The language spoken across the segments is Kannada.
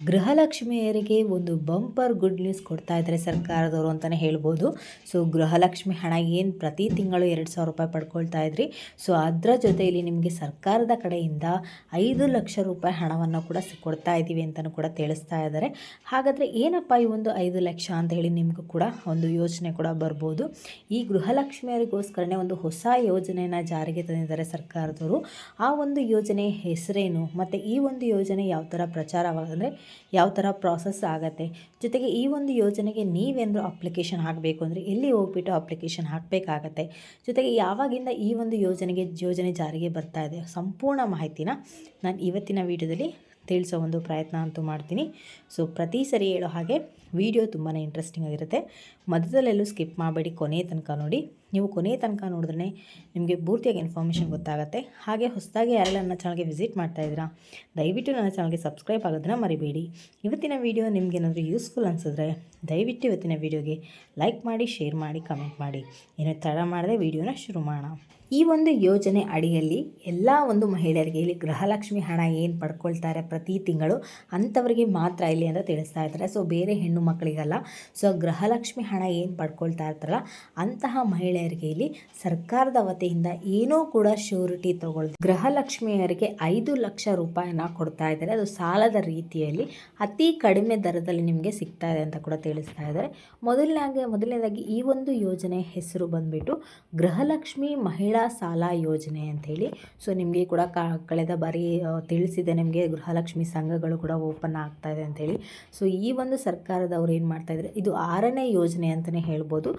ಗೃಹಲಕ್ಷ್ಮಿಯರಿಗೆ ಒಂದು ಬಂಪರ್ ಗುಡ್ ನ್ಯೂಸ್ ಕೊಡ್ತಾ ಇದ್ದಾರೆ ಸರ್ಕಾರದವರು ಅಂತಲೇ ಹೇಳ್ಬೋದು. ಸೊ, ಗೃಹಲಕ್ಷ್ಮಿ ಹಣ ಏನು ಪ್ರತಿ ತಿಂಗಳು ಎರಡು ಸಾವಿರ ರೂಪಾಯಿ ಪಡ್ಕೊಳ್ತಾ ಇದ್ರಿ. ಸೊ, ಅದರ ಜೊತೆಯಲ್ಲಿ ನಿಮಗೆ ಸರ್ಕಾರದ ಕಡೆಯಿಂದ ಐದು ಲಕ್ಷ ರೂಪಾಯಿ ಹಣವನ್ನು ಕೂಡ ಕೊಡ್ತಾ ಇದ್ದೀವಿ ಅಂತಲೂ ಕೂಡ ತಿಳಿಸ್ತಾ ಇದ್ದಾರೆ. ಹಾಗಾದರೆ ಏನಪ್ಪ ಈ ಒಂದು ಐದು ಲಕ್ಷ ಅಂತ ಹೇಳಿ ನಿಮಗೂ ಕೂಡ ಒಂದು ಯೋಜನೆ ಕೂಡ ಬರ್ಬೋದು. ಈ ಗೃಹಲಕ್ಷ್ಮಿಯರಿಗೋಸ್ಕರನೇ ಒಂದು ಹೊಸ ಯೋಜನೆಯನ್ನು ಜಾರಿಗೆ ತಂದಿದ್ದಾರೆ ಸರ್ಕಾರದವರು. ಆ ಒಂದು ಯೋಜನೆ ಹೆಸರೇನು? ಮತ್ತು ಈ ಒಂದು ಯೋಜನೆ ಯಾವ ಥರ ಪ್ರಚಾರವಾಗಂದರೆ ಯಾವ ಥರ ಪ್ರಾಸೆಸ್ ಆಗುತ್ತೆ? ಜೊತೆಗೆ ಈ ಒಂದು ಯೋಜನೆಗೆ ನೀವೇನಾದರೂ ಅಪ್ಲಿಕೇಶನ್ ಹಾಕಬೇಕು ಅಂದರೆ ಎಲ್ಲಿ ಹೋಗ್ಬಿಟ್ಟು ಅಪ್ಲಿಕೇಶನ್ ಹಾಕಬೇಕಾಗತ್ತೆ? ಜೊತೆಗೆ ಯಾವಾಗಿಂದ ಈ ಒಂದು ಯೋಜನೆಗೆ, ಯೋಜನೆ ಜಾರಿಗೆ ಬರ್ತಾ ಇದೆ? ಸಂಪೂರ್ಣ ಮಾಹಿತಿನ ನಾನು ಇವತ್ತಿನ ವಿಡಿಯೋದಲ್ಲಿ ತಿಳಿಸೋ ಒಂದು ಪ್ರಯತ್ನ ಅಂತೂ ಮಾಡ್ತೀನಿ. ಸೊ ಪ್ರತಿ ಸರಿ ಹೇಳೋ ಹಾಗೆ ವಿಡಿಯೋ ತುಂಬಾ ಇಂಟ್ರೆಸ್ಟಿಂಗ್ ಆಗಿರುತ್ತೆ. ಮಧ್ಯದಲ್ಲೆಲ್ಲೂ ಸ್ಕಿಪ್ ಮಾಡಬೇಡಿ ಕೊನೆಯ ತನಕ ನೋಡಿ. ನೀವು ಕೊನೆಯ ತನಕ ನೋಡಿದ್ರೆ ನಿಮಗೆ ಪೂರ್ತಿಯಾಗಿ ಇನ್ಫಾರ್ಮೇಷನ್ ಗೊತ್ತಾಗುತ್ತೆ. ಹಾಗೆ ಹೊಸದಾಗಿ ಯಾರೆಲ್ಲ ನನ್ನ ಚಾನಲ್ಗೆ ವಿಸಿಟ್ ಮಾಡ್ತಾ ಇದ್ದೀರಾ, ದಯವಿಟ್ಟು ನನ್ನ ಚಾನಲ್ಗೆ ಸಬ್ಸ್ಕ್ರೈಬ್ ಆಗೋದನ್ನ ಮರಿಬೇಡಿ. ಇವತ್ತಿನ ವಿಡಿಯೋ ನಿಮಗೇನಾದರೂ ಯೂಸ್ಫುಲ್ ಅನಿಸಿದ್ರೆ ದಯವಿಟ್ಟು ಇವತ್ತಿನ ವಿಡಿಯೋಗೆ ಲೈಕ್ ಮಾಡಿ ಶೇರ್ ಮಾಡಿ ಕಮೆಂಟ್ ಮಾಡಿ. ಏನು ತಡ ಮಾಡದೆ ವೀಡಿಯೋನ ಶುರು ಮಾಡೋಣ. ಈ ಒಂದು ಯೋಜನೆ ಅಡಿಯಲ್ಲಿ ಎಲ್ಲ ಒಂದು ಮಹಿಳೆಯರಿಗೆ ಇಲ್ಲಿ ಗೃಹಲಕ್ಷ್ಮಿ ಹಣ ಏನು ಪಡ್ಕೊಳ್ತಾರೆ ಪ್ರತಿ ತಿಂಗಳು ಅಂಥವರಿಗೆ ಮಾತ್ರ ಇಲ್ಲಿ ಅಂತ ತಿಳಿಸ್ತಾ ಇದ್ದಾರೆ. ಸೊ ಬೇರೆ ಹೆಣ್ಣು ಮಕ್ಕಳಿಗಲ್ಲ. ಸೊ ಗೃಹಲಕ್ಷ್ಮಿ ಹಣ ಏನು ಪಡ್ಕೊಳ್ತಾ ಇರ್ತಾರಲ್ಲ, ಅಂತಹ ಮಹಿಳೆಯರಿಗೆ ಇಲ್ಲಿ ಸರ್ಕಾರದ ವತಿಯಿಂದ ಏನೂ ಕೂಡ ಶ್ಯೂರಿಟಿ ತಗೊಳ್ದು ಗೃಹಲಕ್ಷ್ಮಿಯರಿಗೆ ಐದು ಲಕ್ಷ ರೂಪಾಯಿನ ಕೊಡ್ತಾ ಇದ್ದಾರೆ. ಅದು ಸಾಲದ ರೀತಿಯಲ್ಲಿ ಅತಿ ಕಡಿಮೆ ದರದಲ್ಲಿ ನಿಮಗೆ ಸಿಗ್ತಾ ಇದೆ ಅಂತ ಕೂಡ ತಿಳಿಸ್ತಾ ಇದ್ದಾರೆ. ಮೊದಲನೇಗೆ, ಮೊದಲನೇದಾಗಿ ಈ ಒಂದು ಯೋಜನೆ ಹೆಸರು ಬಂದ್ಬಿಟ್ಟು ಗೃಹಲಕ್ಷ್ಮಿ ಮಹಿಳಾ ಸಾಲ ಯೋಜನೆ ಅಂಥೇಳಿ. ಸೊ, ನಿಮಗೆ ಕೂಡ ಕಳೆದ ಬಾರಿ ತಿಳಿಸಿದೆ ನಿಮಗೆ ಗೃಹಲಕ್ಷ್ಮಿ ಸಂಘಗಳು ಕೂಡ ಓಪನ್ ಆಗ್ತಾ ಇದೆ ಅಂಥೇಳಿ. ಸೊ, ಈ ಒಂದು ಸರ್ಕಾರದವರು ಏನು ಮಾಡ್ತಾ ಇದ್ದಾರೆ? ಇದು ಆರನೇ ಯೋಜನೆ ಅಂತಲೇ ಹೇಳ್ಬೋದು.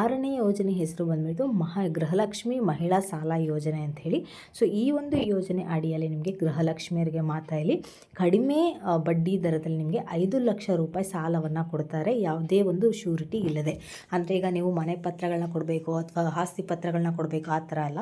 ಆರನೇ ಯೋಜನೆ ಹೆಸರು ಬಂದ್ಬಿಟ್ಟು ಮಹಾ ಗೃಹಲಕ್ಷ್ಮಿ ಮಹಿಳಾ ಸಾಲ ಯೋಜನೆ ಅಂಥೇಳಿ. ಸೊ ಈ ಒಂದು ಯೋಜನೆ ಅಡಿಯಲ್ಲಿ ನಿಮಗೆ ಗೃಹಲಕ್ಷ್ಮಿಯರಿಗೆ ಮಾತ್ರ ಇಲ್ಲಿ ಕಡಿಮೆ ಬಡ್ಡಿ ದರದಲ್ಲಿ ನಿಮಗೆ ಐದು ಲಕ್ಷ ರೂಪಾಯಿ ಸಾಲವನ್ನು ಕೊಡ್ತಾರೆ. ಯಾವುದೇ ಒಂದು ಶ್ಯೂರಿಟಿ ಇಲ್ಲದೆ. ಅಂದರೆ ಈಗ ನೀವು ಮನೆ ಪತ್ರಗಳನ್ನ ಕೊಡಬೇಕು ಅಥವಾ ಆಸ್ತಿ ಪತ್ರಗಳನ್ನ ಕೊಡಬೇಕು ಆ ಥರ ಅಲ್ಲ.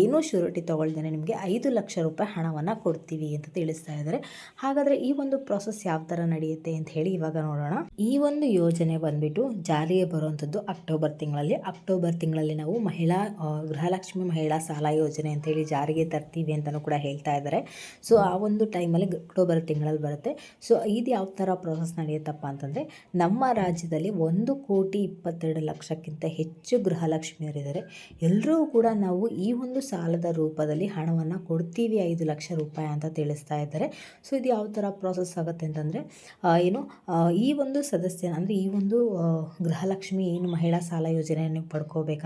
ಏನೂ ಶ್ಯೂರಿಟಿ ತೊಗೊಳ್ದೇ ನಿಮಗೆ ಐದು ಲಕ್ಷ ರೂಪಾಯಿ ಹಣವನ್ನು ಕೊಡ್ತೀವಿ ಅಂತ ತಿಳಿಸ್ತಾ ಇದ್ದಾರೆ. ಹಾಗಾದರೆ ಈ ಒಂದು ಪ್ರಾಸೆಸ್ ಯಾವ ಥರ ನಡೆಯುತ್ತೆ ಅಂತ ಹೇಳಿ ಇವಾಗ ನೋಡೋಣ. ಈ ಒಂದು ಯೋಜನೆ ಬಂದ್ಬಿಟ್ಟು ಜಾರಿಗೆ ಬರುವಂಥದ್ದು ಅಕ್ಟೋಬರ್ ತಿಂಗಳಲ್ಲಿ. ಅಕ್ಟೋಬರ್ ತಿಂಗಳಲ್ಲಿ ನಾವು ಮಹಿಳಾ ಗೃಹಲಕ್ಷ್ಮಿ ಮಹಿಳಾ ಸಾಲ ಯೋಜನೆ ಅಂತೇಳಿ ಜಾರಿಗೆ ತರ್ತೀವಿ ಅಂತಲೂ ಕೂಡ ಹೇಳ್ತಾ ಇದ್ದಾರೆ. ಸೊ ಆ ಒಂದು ಟೈಮಲ್ಲಿ ಅಕ್ಟೋಬರ್ ತಿಂಗಳಲ್ಲಿ ಬರುತ್ತೆ. ಸೊ ಇದು ಯಾವ ಥರ ಪ್ರೊಸೆಸ್ ನಡೆಯುತ್ತಪ್ಪ ಅಂತಂದರೆ, ನಮ್ಮ ರಾಜ್ಯದಲ್ಲಿ ಒಂದು ಕೋಟಿ ಇಪ್ಪತ್ತೆರಡು ಲಕ್ಷಕ್ಕಿಂತ ಹೆಚ್ಚು ಗೃಹಲಕ್ಷ್ಮಿಯರಿದ್ದಾರೆ. ಎಲ್ಲರೂ ಕೂಡ ನಾವು ಈ ಒಂದು ಸಾಲದ ರೂಪದಲ್ಲಿ ಹಣವನ್ನು ಕೊಡ್ತೀವಿ ಐದು ಲಕ್ಷ ರೂಪಾಯಿ ಅಂತ ತಿಳಿಸ್ತಾ ಇದ್ದಾರೆ. ಸೊ ಇದು ಯಾವ ಥರ ಪ್ರಾಸೆಸ್ ಆಗುತ್ತೆ ಅಂತಂದರೆ ಏನು ಈ ಒಂದು ಸದಸ್ಯ ಅಂದರೆ ಈ ಒಂದು ಗೃಹಲಕ್ಷ್ಮಿ ಏನು ಮಹಿಳಾ ಸಾಲ ಯೋಜನೆಯನ್ನು ನೀವು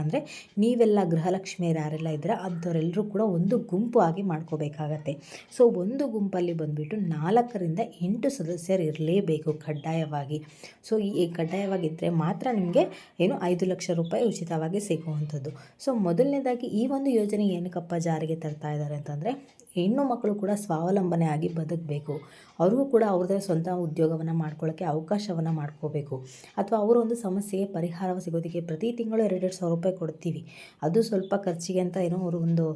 ಪಡ್ಕೋಬೇಕಂದ್ರೆ ನೀವೆಲ್ಲ ಗೃಹಲಕ್ಷ್ಮಿಯರು ಯಾರೆಲ್ಲ ಇದ್ದರೆ, ಅಂಥವರೆಲ್ಲರೂ ಕೂಡ ಒಂದು ಗುಂಪು ಆಗಿ ಮಾಡ್ಕೋಬೇಕಾಗತ್ತೆ. ಸೊ, ಒಂದು ಗುಂಪಲ್ಲಿ ಬಂದುಬಿಟ್ಟು ನಾಲ್ಕರಿಂದ ಎಂಟು ಸದಸ್ಯರು ಇರಲೇಬೇಕು ಕಡ್ಡಾಯವಾಗಿ. ಸೊ, ಈ ಕಡ್ಡಾಯವಾಗಿದ್ದರೆ ಮಾತ್ರ ನಿಮಗೆ ಏನು ಐದು ಲಕ್ಷ ರೂಪಾಯಿ ಉಚಿತವಾಗಿ ಸಿಗುವಂಥದ್ದು. ಸೊ, ಮೊದಲನೇದಾಗಿ ಈ ಒಂದು ಯೋಜನೆ ಏನಕ್ಕಪ್ಪ ಜಾರಿಗೆ ತರ್ತಾ ಇದ್ದಾರೆ ಅಂತಂದರೆ, ಹೆಣ್ಣು ಮಕ್ಕಳು ಕೂಡ ಸ್ವಾವಲಂಬನೆ ಆಗಿ ಬದುಕಬೇಕು. ಅವ್ರಿಗೂ ಕೂಡ ಅವ್ರದ್ದೇ ಸ್ವಂತ ಉದ್ಯೋಗವನ್ನು ಮಾಡ್ಕೊಳ್ಳೋಕ್ಕೆ ಅವಕಾಶವನ್ನು ಮಾಡ್ಕೋಬೇಕು. ಅಥವಾ ಅವರ ಒಂದು ಸಮಸ್ಯೆಗೆ ಪರಿಹಾರ ಸಿಗೋದಕ್ಕೆ ಪ್ರತಿ ತಿಂಗಳು ಎರಡೆರಡು ಸಾವಿರ ರೂಪಾಯಿ ಕೊಡ್ತೀವಿ. ಅದು ಸ್ವಲ್ಪ ಖರ್ಚಿಗೆ ಅಂತ ಏನೋ ಅವರು ಒಂದು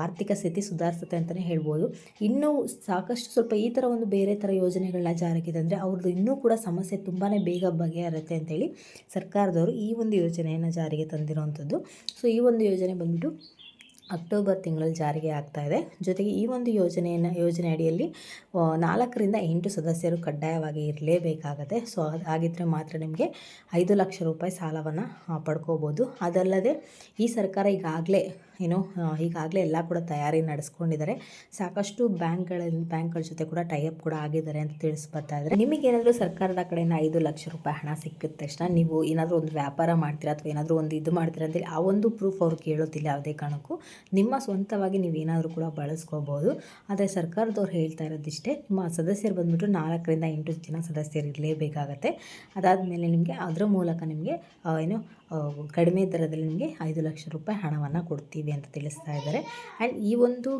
ಆರ್ಥಿಕ ಸ್ಥಿತಿ ಸುಧಾರಿಸುತ್ತೆ ಅಂತಲೇ ಹೇಳ್ಬೋದು. ಇನ್ನೂ ಸಾಕಷ್ಟು ಸ್ವಲ್ಪ ಈ ಥರ ಒಂದು ಬೇರೆ ಥರ ಯೋಜನೆಗಳನ್ನ ಜಾರಿಗೆ ತಂದರೆ ಅವ್ರದ್ದು ಇನ್ನೂ ಕೂಡ ಸಮಸ್ಯೆ ತುಂಬಾ ಬೇಗ ಬಗೆಹರುತ್ತೆ ಅಂತೇಳಿ ಸರ್ಕಾರದವರು ಈ ಒಂದು ಯೋಜನೆಯನ್ನು ಜಾರಿಗೆ ತಂದಿರುವಂಥದ್ದು ಸೊ ಈ ಒಂದು ಯೋಜನೆ ಬಂದ್ಬಿಟ್ಟು ಅಕ್ಟೋಬರ್ ತಿಂಗಳಲ್ಲಿ ಜಾರಿಗೆ ಆಗ್ತಾ ಇದೆ. ಜೊತೆಗೆ ಈ ಒಂದು ಯೋಜನೆಯನ್ನು, ಯೋಜನೆ ಅಡಿಯಲ್ಲಿ ನಾಲ್ಕರಿಂದ ಎಂಟು ಸದಸ್ಯರು ಕಡ್ಡಾಯವಾಗಿ ಇರಲೇಬೇಕಾಗತ್ತೆ. ಸೊ ಹಾಗಿದ್ದರೆ ಮಾತ್ರ ನಿಮಗೆ ಐದು ಲಕ್ಷ ರೂಪಾಯಿ ಸಾಲವನ್ನು ಪಡ್ಕೋಬೋದು. ಅದಲ್ಲದೆ ಈ ಸರ್ಕಾರ ಈಗಾಗಲೇ ಏನು ಈಗಾಗಲೇ ಎಲ್ಲ ಕೂಡ ತಯಾರಿ ನಡೆಸ್ಕೊಂಡಿದ್ದಾರೆ. ಸಾಕಷ್ಟು ಬ್ಯಾಂಕ್ಗಳ ಬ್ಯಾಂಕ್ಗಳ ಜೊತೆ ಕೂಡ ಟೈಅಪ್ ಕೂಡ ಆಗಿದ್ದಾರೆ ಅಂತ ತಿಳಿಸ್ಬರ್ತಾ ಇದ್ದಾರೆ ನಿಮಗೇನಾದರೂ ಸರ್ಕಾರದ ಕಡೆಯಿಂದ ಐದು ಲಕ್ಷ ರೂಪಾಯಿ ಹಣ ಸಿಕ್ಕಿದ ತಕ್ಷಣ ನೀವು ಏನಾದರೂ ಒಂದು ವ್ಯಾಪಾರ ಮಾಡ್ತೀರಾ ಅಥವಾ ಏನಾದರೂ ಒಂದು ಇದು ಮಾಡ್ತೀರಾ ಅಂತೇಳಿ ಆ ಒಂದು ಪ್ರೂಫ್ ಅವ್ರು ಕೇಳೋದಿಲ್ಲ ಯಾವುದೇ ಕಾರಣಕ್ಕೂ. ನಿಮ್ಮ ಸ್ವಂತವಾಗಿ ನೀವು ಏನಾದರೂ ಕೂಡ ಬಳಸ್ಕೋಬೋದು. ಆದರೆ ಸರ್ಕಾರದವ್ರು ಹೇಳ್ತಾ ಇರೋದಿಷ್ಟೇ, ನಿಮ್ಮ ಸದಸ್ಯರು ಬಂದುಬಿಟ್ಟು ನಾಲ್ಕರಿಂದ ಎಂಟು ಜನ ಸದಸ್ಯರು ಇರಲೇಬೇಕಾಗತ್ತೆ. ಅದಾದಮೇಲೆ ನಿಮಗೆ ಅದರ ಮೂಲಕ ನಿಮಗೆ ಏನು ಕಡಿಮೆ ದರದಲ್ಲಿ ನಿಮಗೆ ಐದು ಲಕ್ಷ ರೂಪಾಯಿ ಹಣವನ್ನು ಕೊಡ್ತೀವಿ ಅಂತ ತಿಳಿಸ್ತಾ ಇದ್ದಾರೆ. ಆ್ಯಂಡ್ ಈ ಒಂದು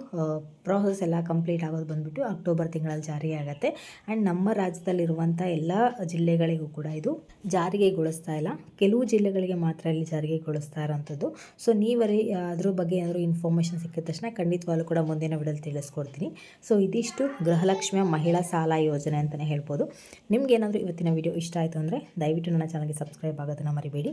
ಪ್ರಾಸೆಸ್ ಎಲ್ಲ ಕಂಪ್ಲೀಟ್ ಆಗೋದು ಬಂದ್ಬಿಟ್ಟು ಅಕ್ಟೋಬರ್ ತಿಂಗಳಲ್ಲಿ ಜಾರಿಯಾಗತ್ತೆ ಆ್ಯಂಡ್ ನಮ್ಮ ರಾಜ್ಯದಲ್ಲಿರುವಂಥ ಎಲ್ಲ ಜಿಲ್ಲೆಗಳಿಗೂ ಕೂಡ ಇದು ಜಾರಿಗೆಗೊಳಿಸ್ತಾ ಇಲ್ಲ. ಕೆಲವು ಜಿಲ್ಲೆಗಳಿಗೆ ಮಾತ್ರ ಇಲ್ಲಿ ಜಾರಿಗೆಗೊಳಿಸ್ತಾ ಇರೋಂಥದ್ದು. ಸೊ ನೀವರಿ ಅದ್ರ ಬಗ್ಗೆ ಏನಾದರೂ ಇನ್ಫಾರ್ಮೇಷನ್ ಸಿಕ್ಕಿದ ತಕ್ಷಣ ಖಂಡಿತವಾಗ್ಲೂ ಕೂಡ ಮುಂದಿನ ವಿಡಿಯಲ್ಲಿ ತಿಳಿಸ್ಕೊಡ್ತೀನಿ. ಸೊ ಇದಿಷ್ಟು ಗೃಹಲಕ್ಷ್ಮಿಯ ಮಹಿಳಾ ಸಾಲ ಯೋಜನೆ ಅಂತಲೇ ಹೇಳ್ಬೋದು. ನಿಮ್ಗೆ ಏನಾದರೂ ಇವತ್ತಿನ ವಿಡಿಯೋ ಇಷ್ಟ ಆಯಿತು ಅಂದರೆ ದಯವಿಟ್ಟು ನನ್ನ ಚಾನಲ್ಗೆ ಸಬ್ಸ್ಕ್ರೈಬ್ ಆಗೋದನ್ನು ಮರಿಬೇಡಿ.